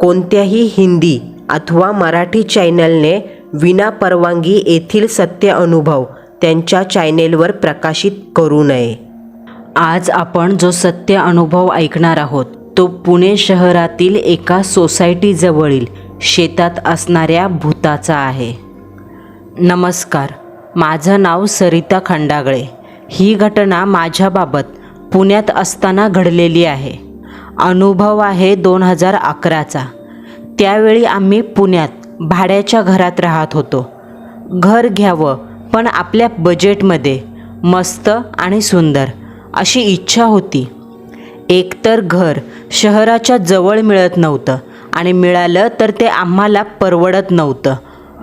कोणत्याही हिंदी अथवा मराठी चॅनलने विना परवानगी येथील सत्य अनुभव त्यांच्या चॅनेलवर प्रकाशित करू नये. आज आपण जो सत्य अनुभव ऐकणार आहोत तो पुणे शहरातील एका सोसायटीजवळील शेतात असणाऱ्या भूताचा आहे. नमस्कार माझं नाव सरिता खंडागळे. ही घटना माझ्याबाबत पुण्यात असताना घडलेली आहे. अनुभव आहे दोन हजार अकराचा त्यावेळी आम्ही पुण्यात भाड्याच्या घरात राहत होतो. घर घ्यावं पण आपल्या बजेटमध्ये मस्त आणि सुंदर अशी इच्छा होती. एकतर घर शहराच्या जवळ मिळत नव्हतं आणि मिळालं तर ते आम्हाला परवडत नव्हतं.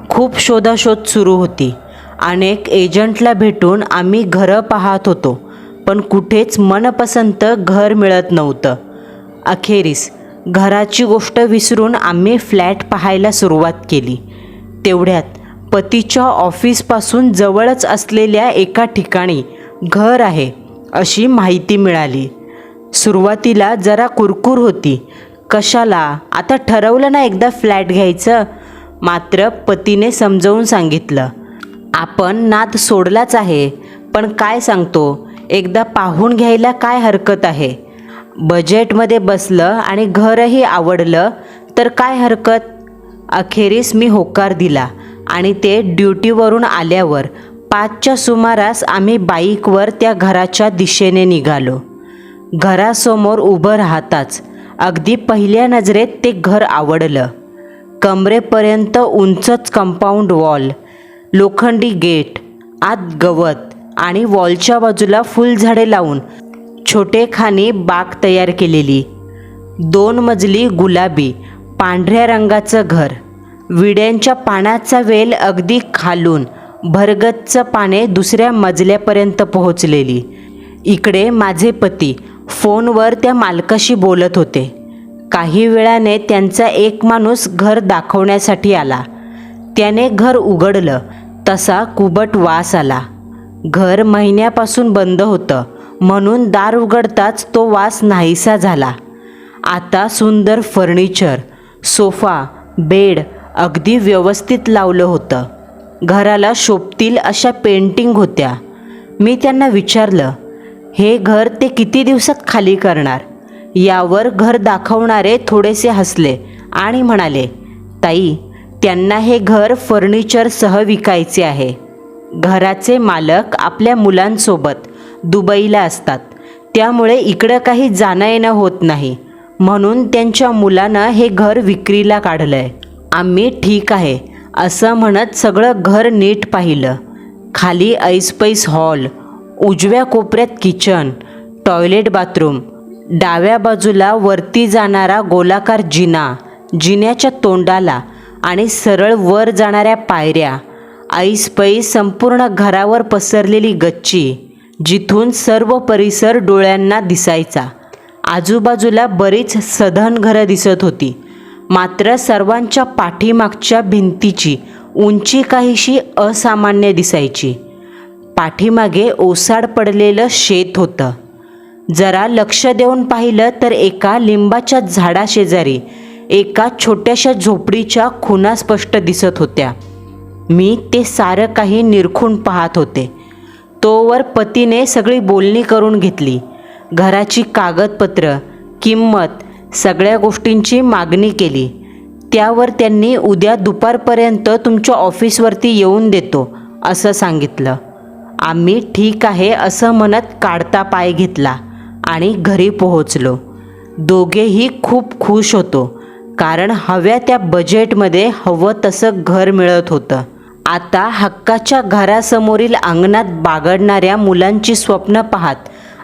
खूप शोधाशोध सुरू होती. अनेक एजंटला भेटून आम्ही घरं पाहत होतो पण कुठेच मनपसंत घर मिळत नव्हतं. अखेरीस घराची गोष्ट विसरून आम्ही फ्लॅट पाहायला सुरुवात केली. तेवढ्यात पतीच्या ऑफिसपासून जवळच असलेल्या एका ठिकाणी घर आहे अशी माहिती मिळाली. सुरुवातीला जरा कुरकुर होती. कशाला? आता ठरवलं ना एकदा फ्लॅट घ्यायचं? मात्र पतीने समजावून सांगितलं. आपण नाद सोडलाच आहे पण काय सांगतो? एकदा पाहून घ्यायला काय हरकत आहे? बजेटमध्ये बसलं आणि घरही आवडलं तर काय हरकत? अखेरीस मी होकार दिला आणि ते ड्युटीवरून आल्यावर पाचच्या सुमारास आम्ही बाईकवर त्या घराच्या दिशेने निघालो. घरासमोर उभं राहताच अगदी पहिल्या नजरेत ते घर आवडलं. कमरेपर्यंत उंचच कंपाऊंड वॉल लोखंडी गेट आत गवत आणि वॉलच्या बाजूला फुलझाडे लावून छोटेखानी बाग तयार केलेली. दोन मजली गुलाबी पांढऱ्या रंगाचं घर. विड्यांच्या पानाचा वेल अगदी खालून भरगतचं पाने दुसऱ्या मजल्यापर्यंत पोहोचलेली. इकडे माझे पती फोनवर त्या मालकाशी बोलत होते. काही वेळाने त्यांचा एक माणूस घर दाखवण्यासाठी आला. त्याने घर उघडलं तसा कुबट वास आला. घर महिन्यापासून बंद होतं. म्हणून दार उघडताच तो वास नाहीसा झाला. आता सुंदर फर्निचर सोफा बेड अगदी व्यवस्थित लावलं होतं. घराला शोभतील अशा पेंटिंग होत्या. मी त्यांना विचारलं हे घर ते किती दिवसात खाली करणार? यावर घर दाखवणारे थोडेसे हसले आणि म्हणाले ताई त्यांना हे घर फर्निचरसह विकायचे आहे. घराचे मालक आपल्या मुलांसोबत दुबईला असतात. त्यामुळे इकडं काही जाणं येणं होत नाही. म्हणून त्यांच्या मुलानं हे घर विक्रीला काढलं आहे आम्ही ठीक आहे असं म्हणत सगळं घर नीट पाहिलं. खाली ऐसपैस हॉल उजव्या कोपऱ्यात किचन टॉयलेट बाथरूम डाव्या बाजूला वरती जाणारा गोलाकार जिना जिन्याच्या तोंडाला आणि सरळ वर जाणाऱ्या पायऱ्या ऐसपैस संपूर्ण घरावर पसरलेली गच्ची जिथून सर्व परिसर डोळ्यांना दिसायचा. आजूबाजूला बरीच सधन घरं दिसत होती. मात्र सर्वांच्या पाठीमागच्या भिंतीची उंची काहीशी असामान्य दिसायची. पाठीमागे ओसाड पडलेलं शेत होतं. जरा लक्ष देऊन पाहिलं तर एका लिंबाच्या झाडाशेजारी एका छोट्याशा झोपडीच्या खुणा स्पष्ट दिसत होत्या. मी ते सारं काही निरखून पाहत होते. तोवर पतीने सगळी बोलणी करून घेतली. घराची कागदपत्र किंमत सगळ्या गोष्टींची मागणी केली. त्यावर त्यांनी उद्या दुपारपर्यंत तुमच्या ऑफिसवरती येऊन देतो असं सांगितलं. आम्ही ठीक आहे असं म्हणत काढता पाय घेतला आणि घरी पोहोचलो. दोघेही खूप खुश होतो कारण हव्या त्या बजेटमध्ये हवं तसं घर मिळत होतं. आता हक्काच्या घरासमोरील अंगणात बागडणाऱ्या मुलांची स्वप्न पाहत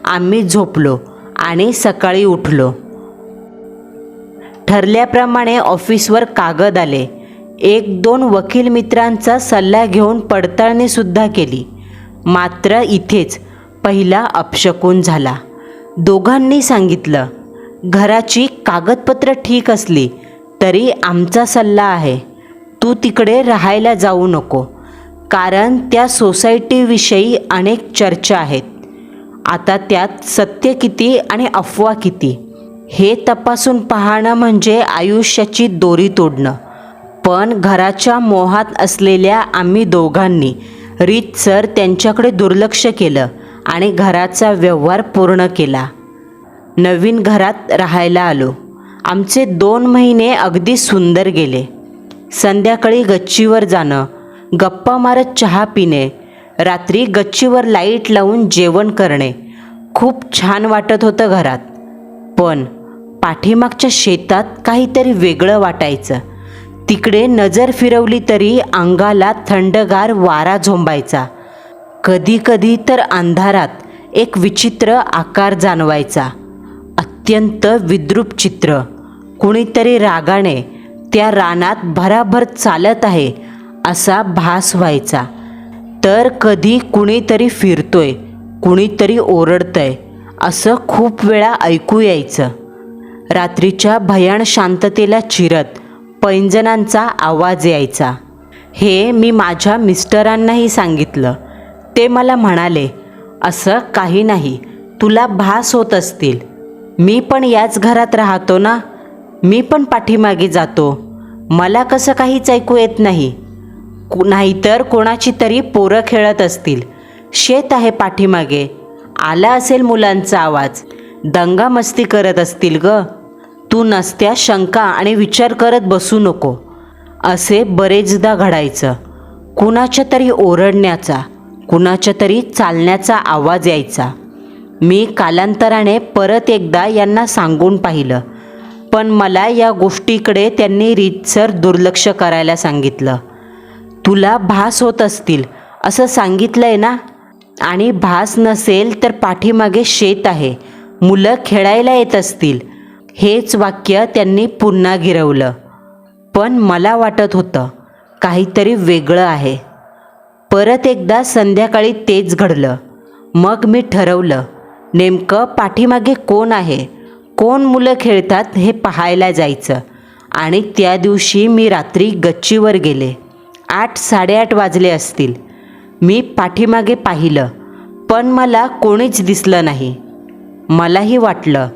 आम्ही झोपलो आणि सकाळी उठलो. ठरल्याप्रमाणे ऑफिसवर कागद आले. एक दोन वकील मित्रांचा सल्ला घेऊन पडताळणीसुद्धा केली. मात्र इथेच पहिला अपशकून झाला. दोघांनी सांगितलं घराची कागदपत्र ठीक असली तरी आमचा सल्ला आहे. तू तिकडे राहायला जाऊ नको. कारण त्या सोसायटीविषयी अनेक चर्चा आहेत. आता त्यात सत्य किती आणि अफवा किती? हे तपासून पाहणं म्हणजे आयुष्याची दोरी तोडणं. पण घराच्या मोहात असलेल्या आम्ही दोघांनी रीतसर त्यांच्याकडे दुर्लक्ष केलं आणि घराचा व्यवहार पूर्ण केला. नवीन घरात राहायला आलो. आमचे दोन महिने अगदी सुंदर गेले. संध्याकाळी गच्चीवर जाणं गप्पा मारत चहा पिणे रात्री गच्चीवर लाइट लावून जेवण करणे खूप छान वाटत होतं घरात. पण पाठीमागच्या शेतात काहीतरी वेगळं वाटायचं. तिकडे नजर फिरवली तरी अंगाला थंडगार वारा झोंबायचा. कधीकधी तर अंधारात एक विचित्र आकार जाणवायचा. अत्यंत विद्रूप चित्र. कुणीतरी रागाने त्या रानात भराभर चालत आहे असा भास व्हायचा. तर कधी कुणीतरी फिरतोय कुणीतरी ओरडतंय असं खूप वेळा ऐकू यायचं. रात्रीच्या भयाण शांततेला चिरत पैंजणांचा आवाज यायचा. हे मी माझ्या मिस्टरांनाही सांगितलं. ते मला म्हणाले असं काही नाही तुला भास होत असतील. मी पण याच घरात राहतो ना? मी पण पाठीमागे जातो. मला कसं काहीच ऐकू येत नाही. कु- नाहीतर कोणाची तरी पोरं खेळत असतील. शेत आहे पाठीमागे. आला असेल मुलांचा आवाज. दंगा मस्ती करत असतील ग. तू नसत्या शंका आणि विचार करत बसू नको. असे बरेचदा घडायचं. कुणाच्या तरी ओरडण्याचा कुणाच्या तरी चालण्याचा आवाज यायचा. मी कालांतराने परत एकदा यांना सांगून पाहिलं. पण मला या गोष्टीकडे त्यांनी रीतसर दुर्लक्ष करायला सांगितलं. तुला भास होत असतील असं सांगितलंय ना? आणि भास नसेल तर पाठीमागे शेत आहे मुलं खेळायला येत असतील. हेच वाक्य त्यांनी पुन्हा गिरवलं. पण मला वाटत होतं काहीतरी वेगळं आहे. परत एकदा संध्याकाळी तेच घडलं. मग मी ठरवलं नेमकं पाठीमागे कोण आहे? कोण मुलं खेळतात हे पाहायला जायचं. आणि त्या दिवशी मी रात्री गच्चीवर गेले. आठ साडेआठ वाजले असतील. मी पाठीमागे पाहिलं पण मला कोणीच दिसलं नाही. मलाही वाटलं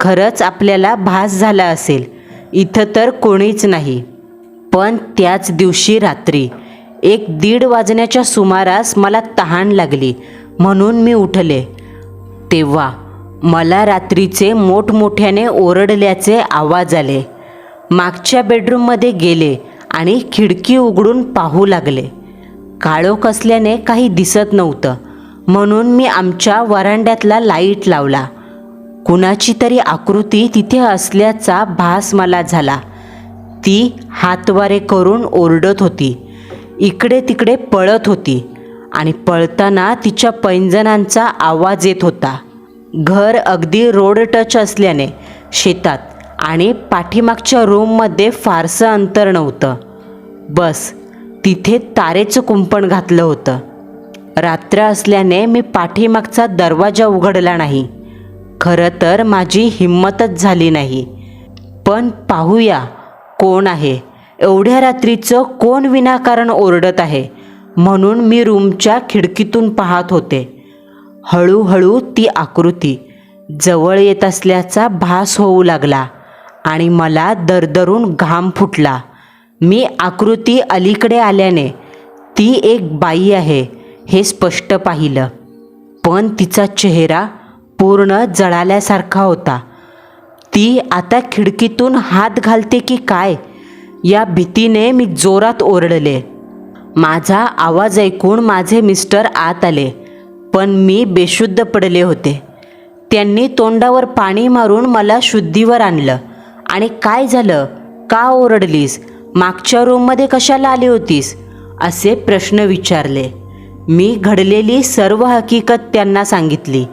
खरंच आपल्याला भास झाला असेल इथं तर कोणीच नाही. पण त्याच दिवशी रात्री एक दीड वाजण्याच्या सुमारास मला तहान लागली म्हणून मी उठले. तेव्हा मला रात्रीचे मोठमोठ्याने ओरडल्याचे आवाज आले. मागच्या बेडरूममध्ये गेले आणि खिडकी उघडून पाहू लागले. काळोख असल्याने काही दिसत नव्हतं. म्हणून मी आमच्या वरांड्यातला लाइट लावला. कुणाची तरी आकृती तिथे असल्याचा भास मला झाला. ती हातवारे करून ओरडत होती. इकडे तिकडे पळत होती आणि पळताना तिच्या पैंजणांचा आवाज येत होता. घर अगदी रोड टच असल्याने शेतात आणि पाठीमागच्या रूममध्ये फारसं अंतर नव्हतं. बस तिथे तारेचं कुंपण घातलं होतं. रात्र असल्याने मी पाठीमागचा दरवाजा उघडला नाही. खरं तर माझी हिंमतच झाली नाही. पण पाहूया कोण आहे. एवढ्या रात्रीचं कोण विनाकारण ओरडत आहे? म्हणून मी रूमच्या खिडकीतून पाहत होते. हळूहळू ती आकृती जवळ येत असल्याचा भास होऊ लागला आणि मला दरदरून घाम फुटला. मी आकृती अलीकडे आल्याने ती एक बाई आहे हे स्पष्ट पाहिलं. पण तिचा चेहरा पूर्ण जळाल्यासारखा होता. ती आता खिडकीतून हात घालते की काय या भीतीने मी जोरात ओरडले. माझा आवाज ऐकून माझे मिस्टर आत आले. पण मी बेशुद्ध पडले होते. त्यांनी तोंडावर पाणी मारून मला शुद्धीवर आणलं. आणि काय झालं? का ओरडलीस? मागच्या रूममध्ये कशाला आली होतीस? असे प्रश्न विचारले. मी घडलेली सर्व हकीकत त्यांना सांगितली.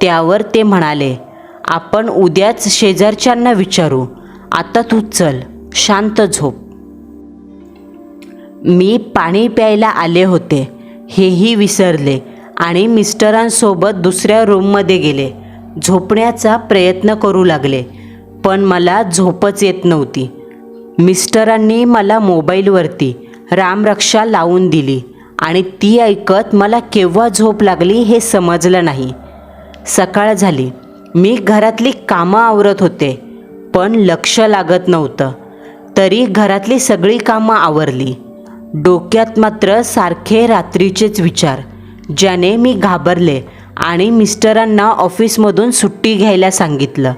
त्यावर ते म्हणाले आपण उद्याच शेजारच्यांना विचारू. आता तू चल. शांत झोप. मी पाणी प्यायला आले होते. हेही विसरले. आणि मिस्टरांसोबत दुसऱ्या रूममध्ये गेले. झोपण्याचा प्रयत्न करू लागले पण मला झोपच येत नव्हती. मिस्टरांनी मला मोबाईलवरती रामरक्षा लावून दिली आणि ती ऐकत मला केव्हा झोप लागली हे समजलं नाही. सकाळ झाली. मी घरातली कामं आवरत होते पण लक्ष लागत नव्हतं. तरी घरातली सगळी कामं आवरली. डोक्यात मात्र सारखे रात्रीचेच विचार. ज्याने मी घाबरले आणि मिस्टरांना ऑफिसमधून सुट्टी घ्यायला सांगितलं.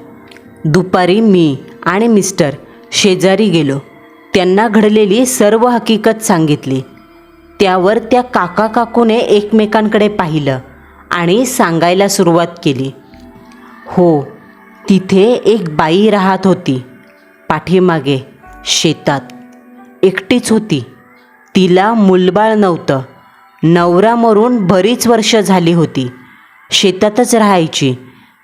दुपारी मी आणि मिस्टर शेजारी गेलो. त्यांना घडलेली सर्व हकीकत सांगितली. त्यावर त्या काका काकूने एकमेकांकडे पाहिलं आणि सांगायला सुरुवात केली. हो तिथे एक बाई राहत होती. पाठीमागे शेतात. एकटीच होती. तिला मुलबाळ नव्हतं. नवरा मरून बरीच वर्ष झाली होती. शेतातच राहायची.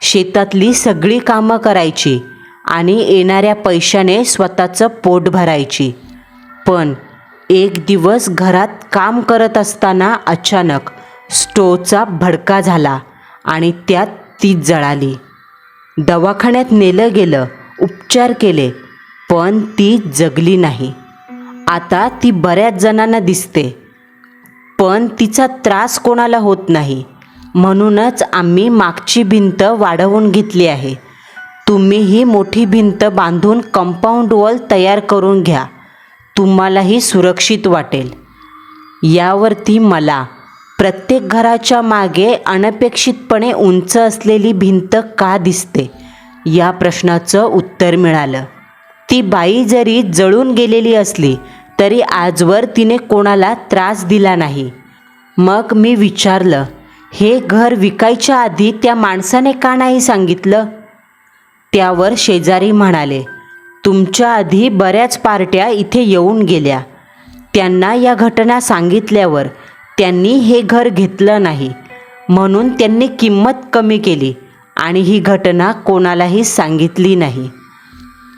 शेतातली सगळी कामं करायची आणि येणाऱ्या पैशाने स्वतःचं पोट भरायची. पण एक दिवस घरात काम करत असताना अचानक स्टोवचा भडका झाला आणि त्यात ती जळाली. दवाखान्यात नेलं गेलं उपचार केले पण ती जगली नाही. आता ती बऱ्याच जणांना दिसते. पण तिचा त्रास कोणाला होत नाही. म्हणूनच आम्ही मागची भिंत वाढवून घेतली आहे. तुम्ही ही मोठी भिंत बांधून कंपाऊंड वॉल तयार करून घ्या. तुम्हालाही सुरक्षित वाटेल. यावरती मला प्रत्येक घराच्या मागे अनपेक्षितपणे उंच असलेली भिंत का दिसते? या प्रश्नाचं उत्तर मिळालं. ती बाई जरी जळून गेलेली असली तरी आजवर तिने कोणाला त्रास दिला नाही. मग मी विचारलं हे घर विकायच्या आधी त्या माणसाने का नाही सांगितलं? त्यावर शेजारी म्हणाले तुमच्या आधी बऱ्याच पार्ट्या इथे येऊन गेल्या. त्यांना या घटना सांगितल्यावर त्यांनी हे घर घेतलं नाही. म्हणून त्यांनी किंमत कमी केली आणि ही घटना कोणालाही सांगितली नाही.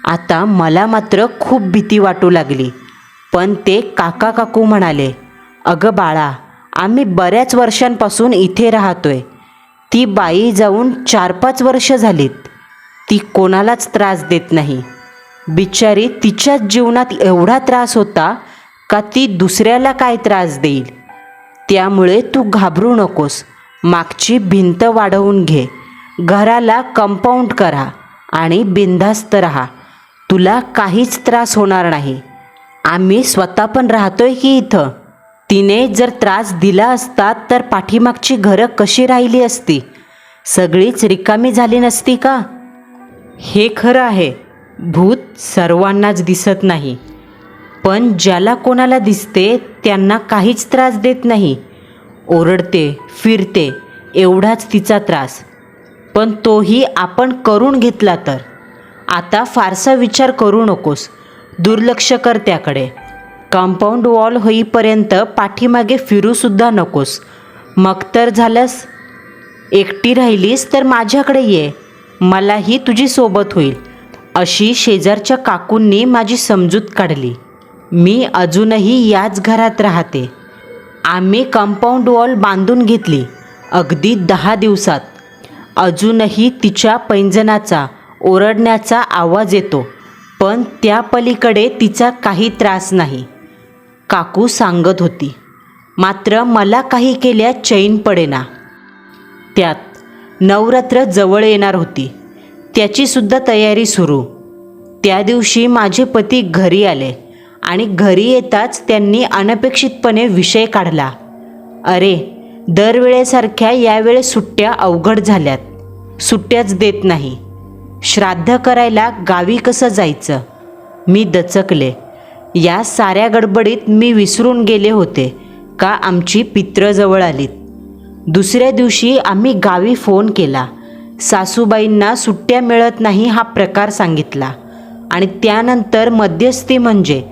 आता मला मात्र खूप भीती वाटू लागली. पण ते काका काकू म्हणाले अगं बाळा आम्ही बऱ्याच वर्षांपासून इथे राहतोय. ती बाई जाऊन चार पाच वर्ष झालीत. ती कोणालाच त्रास देत नाही. बिचारी तिच्याच जीवनात एवढा त्रास होता का ती दुसऱ्याला काय त्रास देईल? त्यामुळे तू घाबरू नकोस. मागची भिंत वाढवून घे. घराला कंपाऊंड करा आणि बिनधास्त राहा. तुला काहीच त्रास होणार नाही. आम्ही स्वतः पण राहतोय की इथं. तिने जर त्रास दिला असता तर पाठीमागची घरं कशी राहिली असती? सगळीच रिकामी झाली नसती का? हे खरं आहे. भूत सर्वांनाच दिसत नाही. पण ज्याला कोणाला दिसते त्यांना काहीच त्रास देत नाही. ओरडते फिरते एवढाच तिचा त्रास. पण तोही आपण करून घेतला तर. आता फारसा विचार करू नकोस. दुर्लक्ष कर त्याकडे. कंपाऊंड वॉल होईपर्यंत पाठीमागे फिरूसुद्धा नकोस. मग तर झालंस. एकटी राहिलीस तर माझ्याकडे ये. मलाही तुझी सोबत होईल. अशी शेजारच्या काकूंनी माझी समजूत काढली. मी अजूनही याच घरात राहते. आम्ही कंपाऊंड वॉल बांधून घेतली. अगदी दहा दिवसात. अजूनही तिच्या पैंजणाचा ओरडण्याचा आवाज येतो. पण त्या पलीकडे तिचा काही त्रास नाही. काकू सांगत होती मात्र मला काही केल्या चैन पडेना. त्यात नवरात्र जवळ येणार होती. त्याचीसुद्धा तयारी सुरू. त्या दिवशी माझे पती घरी आले आणि घरी येताच त्यांनी अनपेक्षितपणे विषय काढला. अरे दरवेळेसारख्या यावेळेस सुट्ट्या अवघड झाल्यात. सुट्ट्याच देत नाही. श्राद्ध करायला गावी कसं जायचं? मी दचकले. या साऱ्या गडबडीत मी विसरून गेले होते का आमची पित्र जवळ आलीत. दुसऱ्या दिवशी आम्ही गावी फोन केला. सासूबाईंना सुट्ट्या मिळत नाही हा प्रकार सांगितला. आणि त्यानंतर मध्यस्थी म्हणजे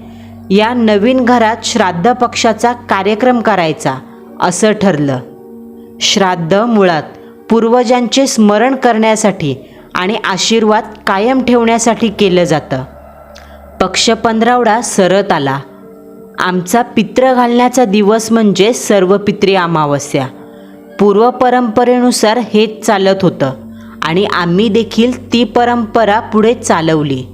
या नवीन घरात श्राद्ध पक्षाचा कार्यक्रम करायचा असं ठरलं. श्राद्ध मुळात पूर्वजांचे स्मरण करण्यासाठी आणि आशीर्वाद कायम ठेवण्यासाठी केलं जातं. पक्ष पंधरावडा सरत आला. आमचा पित्र घालण्याचा दिवस म्हणजे सर्व पित्री अमावस्या. पूर्व परंपरेनुसार हेच चालत होतं आणि आम्ही देखील ती परंपरा पुढे चालवली.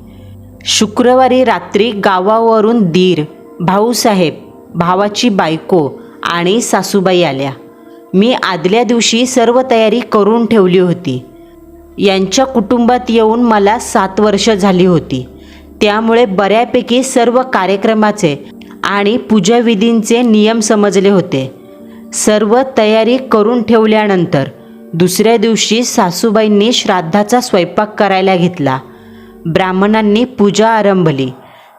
शुक्रवारी रात्री गावावरून दीर भाऊसाहेब भावाची बायको आणि सासूबाई आल्या. मी आदल्या दिवशी सर्व तयारी करून ठेवली होती. यांच्या कुटुंबात येऊन मला सात वर्ष झाली होती. त्यामुळे बऱ्यापैकी सर्व कार्यक्रमाचे आणि पूजाविधींचे नियम समजले होते. सर्व तयारी करून ठेवल्यानंतर दुसऱ्या दिवशी सासूबाईंनी श्राद्धाचा स्वयंपाक करायला घेतला. ब्राह्मणांनी पूजा आरंभली.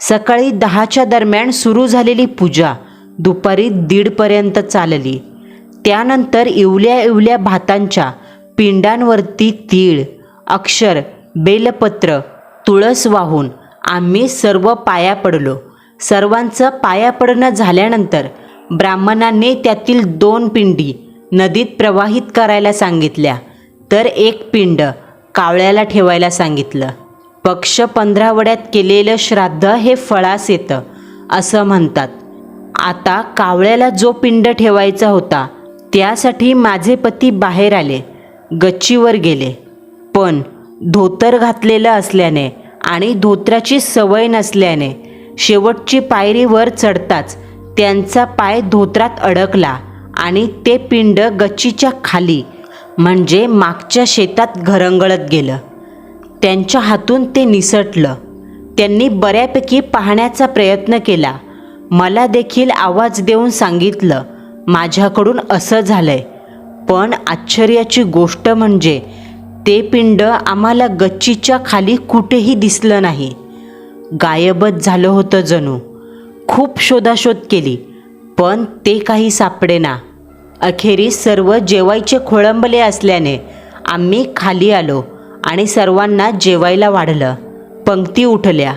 सकाळी दहाच्या दरम्यान सुरू झालेली पूजा दुपारी दीडपर्यंत चालली. त्यानंतर इवल्या इवल्या भातांच्या पिंडांवरती तीळ अक्षर बेलपत्र तुळस वाहून आम्ही सर्व पाया पडलो. सर्वांचं पाया पडणं झाल्यानंतर ब्राह्मणांनी त्यातील दोन पिंडी नदीत प्रवाहित करायला सांगितल्या. तर एक पिंड कावळ्याला ठेवायला सांगितलं. पक्ष पंधरावड्यात केलेलं श्राद्ध हे फळास येतं असं म्हणतात. आता कावळ्याला जो पिंड ठेवायचा होता त्यासाठी माझे पती बाहेर आले. गच्चीवर गेले. पण धोतर घातलेलं असल्याने आणि धोत्राची सवय नसल्याने शेवटची पायरी वर चढताच त्यांचा पाय धोत्रात अडकला आणि ते पिंड गच्चीच्या खाली म्हणजे मागच्या शेतात घरंगळत गेलं. त्यांच्या हातून ते निसटलं. त्यांनी बऱ्यापैकी पाहण्याचा प्रयत्न केला. मला देखील आवाज देऊन सांगितलं माझ्याकडून असं झालंय. पण आश्चर्याची गोष्ट म्हणजे ते पिंड आम्हाला गच्चीच्या खाली कुठेही दिसलं नाही. गायबच झालं होतं जणू. खूप शोधाशोध केली पण ते काही सापडेना. अखेरीस सर्व जेवायचे खोळंबले असल्याने आम्ही खाली आलो आणि सर्वांना जेवायला वाढलं. पंक्ती उठल्या.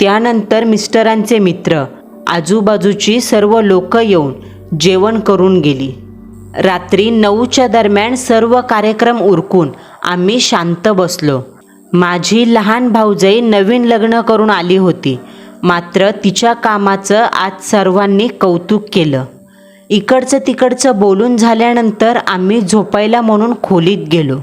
त्यानंतर मिस्टरांचे मित्र आजूबाजूची सर्व लोकं येऊन जेवण करून गेली. रात्री नऊच्या दरम्यान सर्व कार्यक्रम उरकून आम्ही शांत बसलो. माझी लहान भाऊजाई नवीन लग्न करून आली होती. मात्र तिच्या कामाचं आज सर्वांनी कौतुक केलं. इकडचं तिकडचं बोलून झाल्यानंतर आम्ही झोपायला म्हणून खोलीत गेलो.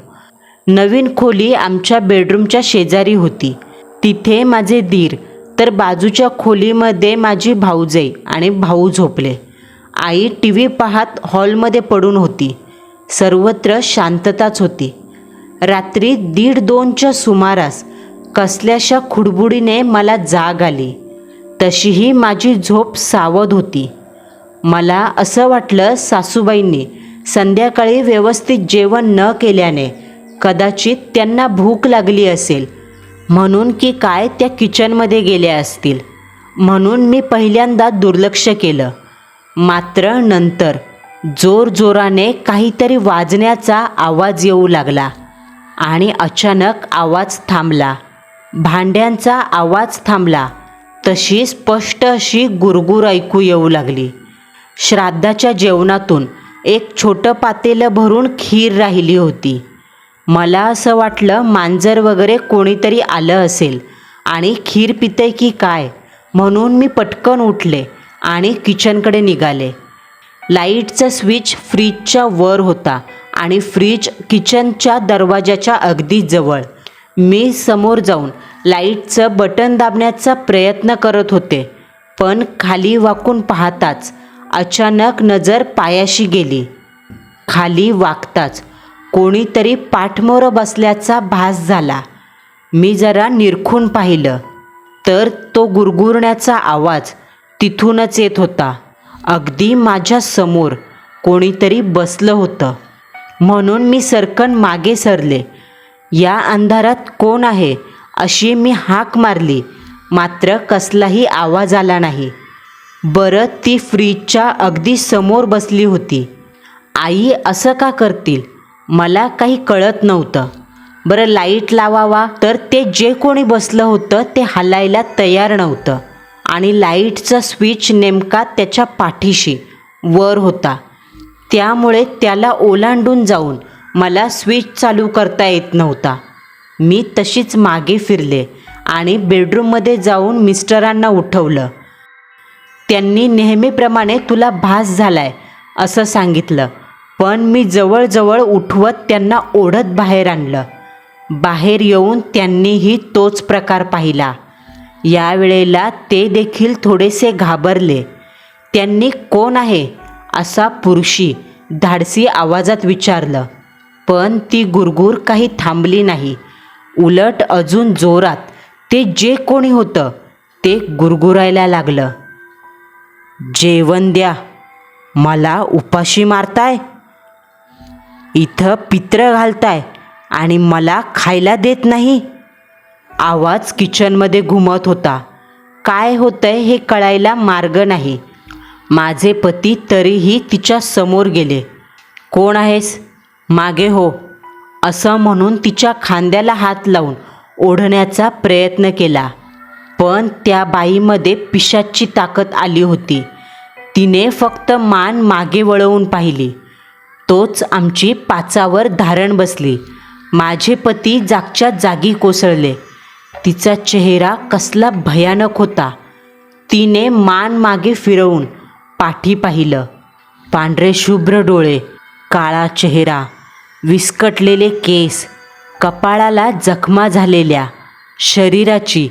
नवीन खोली आमच्या बेडरूमच्या शेजारी होती. तिथे माझे दीर तर बाजूच्या खोलीमध्ये माझी भाऊजाई आणि भाऊ झोपले. आई टी व्ही पाहत हॉलमध्ये पडून होती. सर्वत्र शांतताच होती. रात्री दीड दोनच्या सुमारास कसल्याशा खुडबुडीने मला जाग आली. तशीही माझी झोप सावध होती. मला असं वाटलं सासूबाईंनी संध्याकाळी व्यवस्थित जेवण न केल्याने कदाचित त्यांना भूक लागली असेल. म्हणून की काय त्या किचनमध्ये गेल्या असतील. म्हणून मी पहिल्यांदा दुर्लक्ष केलं. मात्र नंतर जोरजोराने काहीतरी वाजण्याचा आवाज येऊ लागला आणि अचानक आवाज थांबला. भांड्यांचा आवाज थांबला. तशी स्पष्ट अशी गुरगुर ऐकू येऊ लागली. श्राद्धाच्या जेवणातून एक छोटं पातेलं भरून खीर राहिली होती. मला असं वाटलं मांजर वगैरे कोणीतरी आलं असेल आणि खीर पिते की काय? म्हणून मी पटकन उठले. आणि किचनकडे निघाले. लाईटचा स्विच फ्रीजच्या वर होता आणि फ्रीज किचनच्या दरवाजाच्या अगदी जवळ. मी समोर जाऊन लाईटचं बटन दाबण्याचा प्रयत्न करत होते पण खाली वाकून पाहताच अचानक नजर पायाशी गेली. खाली वाकताच कोणीतरी पाठमोरं बसल्याचा भास झाला. मी जरा निरखून पाहिलं तर तो गुरगुरण्याचा आवाज तिथूनच येत होता. अगदी माझ्यासमोर कोणीतरी बसलं होतं. म्हणून मी सरकन मागे सरले. या अंधारात कोण आहे अशी मी हाक मारली. मात्र कसलाही आवाज आला नाही. बरं ती फ्रीजच्या अगदी समोर बसली होती. आई असं का करतील? मला काही कळत नव्हतं. बरं लाइट लावावा तर ते जे कोणी बसलं होतं ते हलायला तयार नव्हतं. आणि लाईटचा स्विच नेमका त्याच्या पाठीशी वर होता. त्यामुळे त्याला ओलांडून जाऊन मला स्विच चालू करता येत नव्हता. मी तशीच मागे फिरले आणि बेडरूममध्ये जाऊन मिस्टरांना उठवलं. त्यांनी नेहमीप्रमाणे तुला भास झालाय असं सांगितलं. पण मी जवळजवळ उठवत त्यांना ओढत बाहेर आणलं. बाहेर येऊन त्यांनीही तोच प्रकार पाहिला. यावेळेला ते देखील थोडेसे घाबरले. त्यांनी कोण आहे? असा पुरुषी धाडसी आवाजात विचारलं. पण ती गुरगुर काही थांबली नाही. उलट अजून जोरात ते जे कोणी होतं ते गुरगुरायला लागलं. जेवण द्या. मला उपाशी मारताय. इथं पित्र घालताय आणि मला खायला देत नाही. आवाज किचनमध्ये घुमत होता. काय होतंय हे कळायला मार्ग नाही. माझे पती तरीही तिच्या समोर गेले. कोण आहेस? मागे हो. असं म्हणून तिच्या खांद्याला हात लावून ओढण्याचा प्रयत्न केला. पण त्या बाईमध्ये पिशाची ताकद आली होती. तिने फक्त मान मागे वळवून पाहिली. तोच आमची पाचावर धारण बसली. माझे पती जागच्या जागी कोसळले. तिचा चेहरा कसला भयानक होता. तिने मान मागे फिरवून पाठी पाहिलं. पांढरे शुभ्र डोळे काळा चेहरा विस्कटलेले केस कपाळाला जखमा झालेल्या शरीराची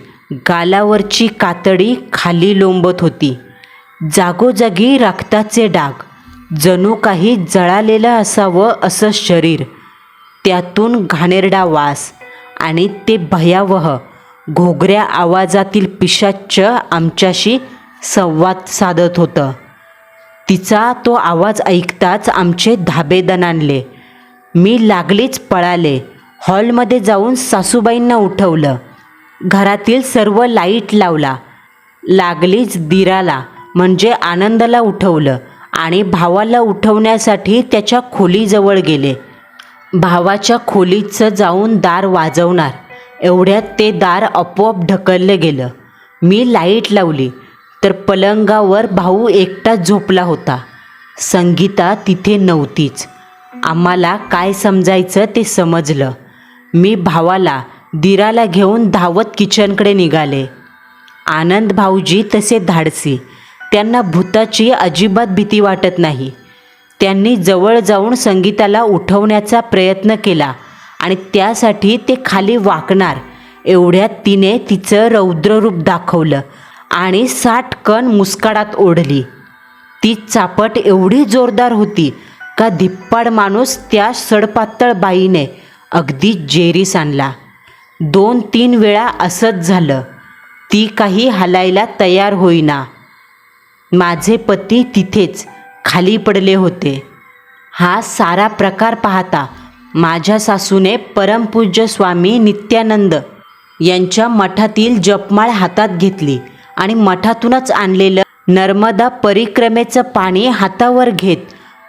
गालावरची कातडी खाली लोंबत होती. जागोजागी रक्ताचे डाग जणू काही जळालेलं असावं असं शरीर त्यातून घाणेरडा वास आणि ते भयावह घोगऱ्या आवाजातील पिशाच्च आमच्याशी संवाद साधत होतं. तिचा तो आवाज ऐकताच आमचे धाबे दणाणले मी लागलीच पळाले. हॉलमध्ये जाऊन सासूबाईंना उठवलं. घरातील सर्व लाइट लावला. लागलीच दिराला म्हणजे आनंदाला उठवलं आणि भावाला उठवण्यासाठी त्याच्या खोलीजवळ गेले. भावाच्या खोलीचं जाऊन दार वाजवणार. एवढ्यात ते दार आपोआप ढकललं गेलं. मी लाइट लावली तर पलंगावर भाऊ एकटा झोपला होता. संगीता तिथे नव्हतीच. आम्हाला काय समजायचं ते समजलं. मी भावाला दिराला घेऊन धावत किचनकडे निघाले. आनंद भाऊजी तसे धाडसी. त्यांना भूताची अजिबात भीती वाटत नाही. त्यांनी जवळ जाऊन संगीताला उठवण्याचा प्रयत्न केला. आणि त्यासाठी ते खाली वाकणार. एवढ्यात तिने तिचं रौद्ररूप दाखवलं आणि साठ कण मुस्काडात ओढली. ती चापट एवढी जोरदार होती का धिप्पाड माणूस त्या सडपातळ बाईने अगदी जेरीस आणला. दोन तीन वेळा असंच झालं. ती काही हलायला तयार होईना. माझे पती तिथेच खाली पडले होते. हा सारा प्रकार पाहता माझ्या सासूने परमपूज्य स्वामी नित्यानंद यांच्या मठातील जपमाळ हातात घेतली आणि मठातूनच आणलेलं नर्मदा परिक्रमेचं पाणी हातावर घेत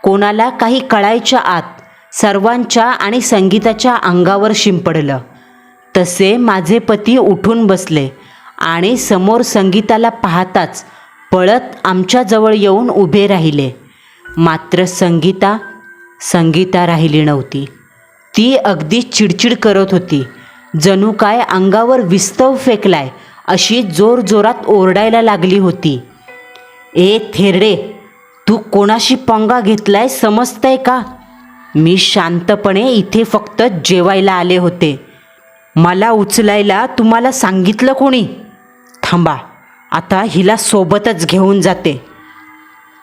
कोणाला काही कळायच्या आत सर्वांच्या आणि संगीताच्या अंगावर शिंपडलं. तसे माझे पती उठून बसले आणि समोर संगीताला पाहताच पळत आमच्याजवळ येऊन उभे राहिले. मात्र संगीता संगीता राहिली नव्हती. ती अगदी चिडचिड करत होती. जणू काय अंगावर विस्तव फेकलाय अशी जोरजोरात ओरडायला लागली होती. ए थेरडे तू कोणाशी पंगा घेतलाय समजतंय का? मी शांतपणे इथे फक्त जेवायला आले होते. मला उचलायला तुम्हाला सांगितलं कोणी? थांबा आता हिला सोबतच घेऊन जाते.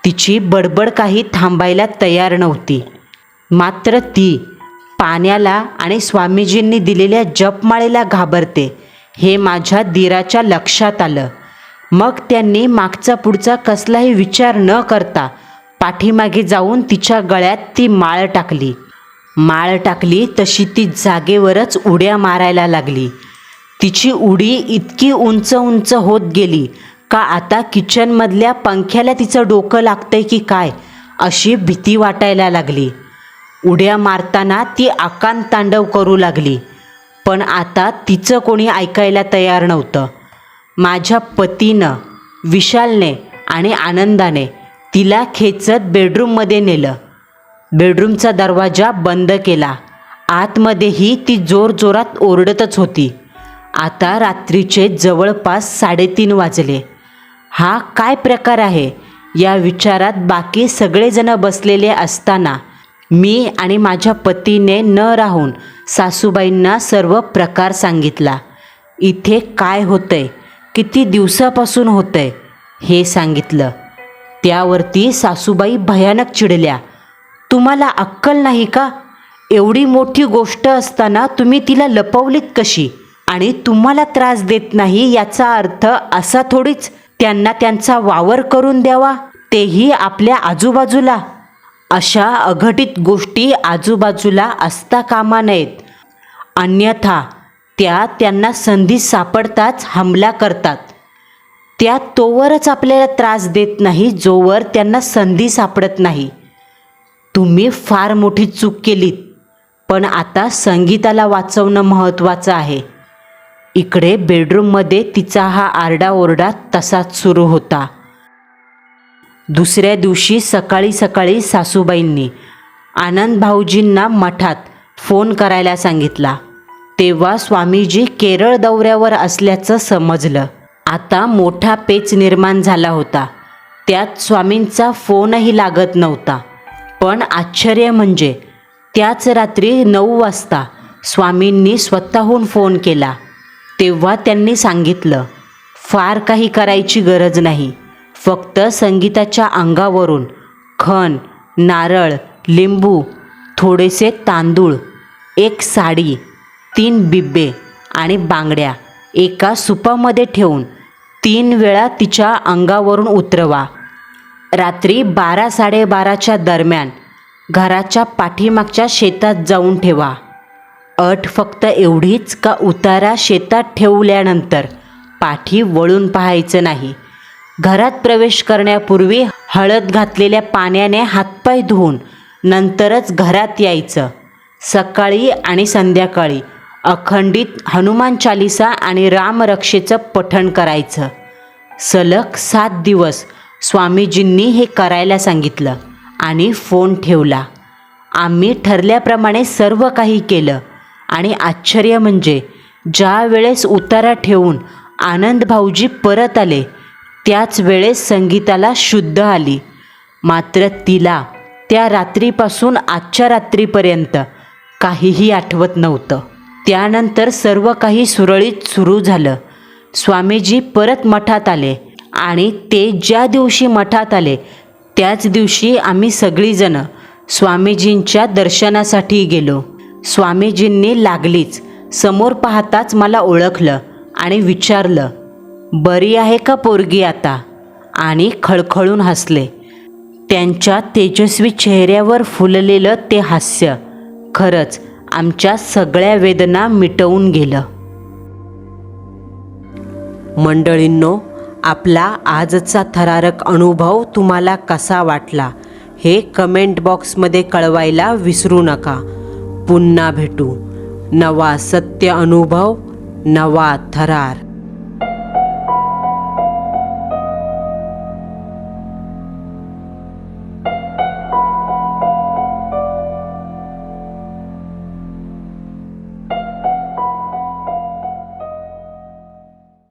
तिची बडबड काही थांबायला तयार नव्हती. मात्र ती पाण्याला आणि स्वामीजींनी दिलेल्या जपमाळेला घाबरते. हे माझ्या दिराच्या लक्षात आलं. मग त्यांनी मागचा पुढचा कसलाही विचार न करता पाठीमागे जाऊन तिच्या गळ्यात ती माळ टाकली. माळ टाकली तशी ती जागेवरच उड्या मारायला लागली. तिची उडी इतकी उंच उंच होत गेली का आता किचनमधल्या पंख्याला तिचं डोकं लागतंय की काय अशी भीती वाटायला लागली. उड्या मारताना ती आकांत तांडव करू लागली. पण आता तिचं कोणी ऐकायला तयार नव्हतं. माझ्या पतीनं विशालने आणि आनंदाने तिला खेचत बेडरूममध्ये नेलं. बेडरूमचा दरवाजा बंद केला. आतमध्येही ती जोरजोरात ओरडतच होती. आता रात्रीचे जवळपास साडेतीन वाजले. हा काय प्रकार आहे? या विचारात बाकी सगळेजण बसलेले असताना मी आणि माझ्या पतीने न राहून सासूबाईंना सर्व प्रकार सांगितला. इथे काय होतंय? किती दिवसापासून होतंय? हे सांगितलं. त्यावरती सासूबाई भयानक चिडल्या. तुम्हाला अक्कल नाही का? एवढी मोठी गोष्ट असताना तुम्ही तिला लपवलीत कशी? आणि तुम्हाला त्रास देत नाही याचा अर्थ असा थोडीच? त्यांना त्यांचा वावर करून द्यावा? तेही आपल्या आजूबाजूला. अशा अघटित गोष्टी आजूबाजूला असता कामा नयेत. अन्यथा त्या त्यांना संधी सापडताच हमला करतात. त्या तोवरच आपल्याला त्रास देत नाही जोवर त्यांना संधी सापडत नाही. तुम्ही फार मोठी चूक केलीत पण आता संगीताला वाचवणं महत्त्वाचं आहे. इकडे बेडरूममध्ये तिचा हा आरडाओरडा तसाच सुरू होता. दुसऱ्या दिवशी सकाळी सकाळी सासूबाईंनी आनंद भाऊजींना मठात फोन करायला सांगितला. तेव्हा स्वामीजी केरळ दौऱ्यावर असल्याचं समजलं. आता मोठा पेच निर्माण झाला होता. त्यात स्वामींचा फोनही लागत नव्हता. पण आश्चर्य म्हणजे त्याच रात्री नऊ वाजता स्वामींनी स्वतःहून फोन केला. तेव्हा त्यांनी सांगितलं फार काही करायची गरज नाही. फक्त संगीताच्या अंगावरून खण नारळ लिंबू थोडेसे तांदूळ एक साडी तीन बिब्बे आणि बांगड्या एका सुपामध्ये ठेवून तीन वेळा तिच्या अंगावरून उतरवा. रात्री बारा साडेबाराच्या दरम्यान घराच्या पाठीमागच्या शेतात जाऊन ठेवा. अट फक्त एवढीच का उतारा शेतात ठेवल्यानंतर पाठी वळून पाहायचं नाही? घरात प्रवेश करण्यापूर्वी हळद घातलेल्या पाण्याने हातपाय धुवून नंतरच घरात यायचं. सकाळी आणि संध्याकाळी अखंडित हनुमान चालिसा आणि रामरक्षेचं पठण करायचं. सलग सात दिवस स्वामीजींनी हे करायला सांगितलं आणि फोन ठेवला. आम्ही ठरल्याप्रमाणे सर्व काही केलं आणि आश्चर्य म्हणजे ज्या वेळेस उतारा ठेवून आनंद भाऊजी परत आले त्याच वेळेस संगीताला शुद्ध आली. मात्र तिला त्या रात्रीपासून आजच्या रात्रीपर्यंत काहीही आठवत नव्हतं. त्यानंतर सर्व काही सुरळीत सुरू झालं. स्वामीजी परत मठात आले आणि ते ज्या दिवशी मठात आले त्याच दिवशी आम्ही सगळीजणं स्वामीजींच्या दर्शनासाठी गेलो. स्वामीजींनी लागलीच समोर पाहताच मला ओळखलं आणि विचारलं बरी आहे का पोरगी आता? आणि खळखळून हसले. त्यांच्या तेजस्वी चेहऱ्यावर फुललेलं ते हास्य खरंच आमच्या सगळ्या वेदना मिटवून गेलं. मंडळींनो आपला आजचा थरारक अनुभव तुम्हाला कसा वाटला हे कमेंट बॉक्समध्ये कळवायला विसरू नका. पुन्हा भेटू. नवा सत्य अनुभव नवा थरार.